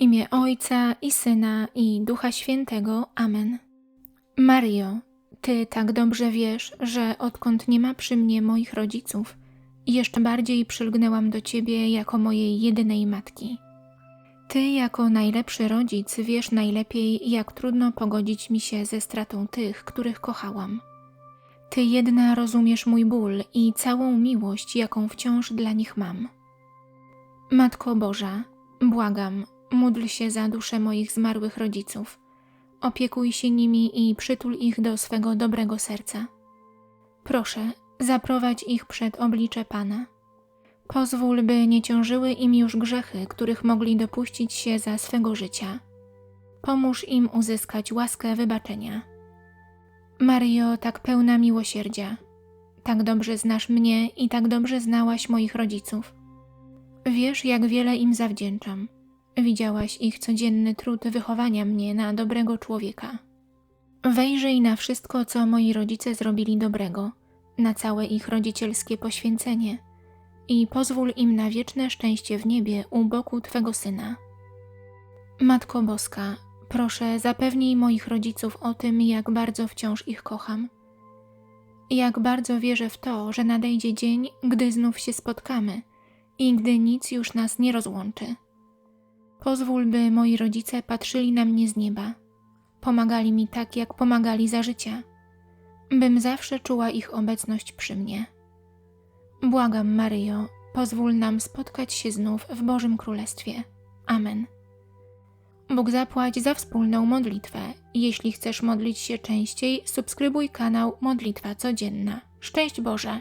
imię Ojca i Syna i Ducha Świętego. Amen. Mario, Ty tak dobrze wiesz, że odkąd nie ma przy mnie moich rodziców, jeszcze bardziej przylgnęłam do Ciebie jako mojej jedynej matki. Ty jako najlepszy rodzic wiesz najlepiej, jak trudno pogodzić mi się ze stratą tych, których kochałam. Ty jedna rozumiesz mój ból i całą miłość, jaką wciąż dla nich mam. Matko Boża, błagam, módl się za duszę moich zmarłych rodziców. Opiekuj się nimi i przytul ich do swego dobrego serca. Proszę, zaprowadź ich przed oblicze Pana. Pozwól, by nie ciążyły im już grzechy, których mogli dopuścić się za swego życia. Pomóż im uzyskać łaskę wybaczenia. Mario, tak pełna miłosierdzia, tak dobrze znasz mnie i tak dobrze znałaś moich rodziców. Wiesz, jak wiele im zawdzięczam. Widziałaś ich codzienny trud wychowania mnie na dobrego człowieka. Wejrzyj na wszystko, co moi rodzice zrobili dobrego, na całe ich rodzicielskie poświęcenie i pozwól im na wieczne szczęście w niebie u boku Twego Syna. Matko Boska, proszę zapewnij moich rodziców o tym, jak bardzo wciąż ich kocham. Jak bardzo wierzę w to, że nadejdzie dzień, gdy znów się spotkamy i gdy nic już nas nie rozłączy. Pozwól, by moi rodzice patrzyli na mnie z nieba. Pomagali mi tak, jak pomagali za życia. Bym zawsze czuła ich obecność przy mnie. Błagam, Maryjo, pozwól nam spotkać się znów w Bożym Królestwie. Amen. Bóg zapłać za wspólną modlitwę. Jeśli chcesz modlić się częściej, subskrybuj kanał Modlitwa Codzienna. Szczęść Boże!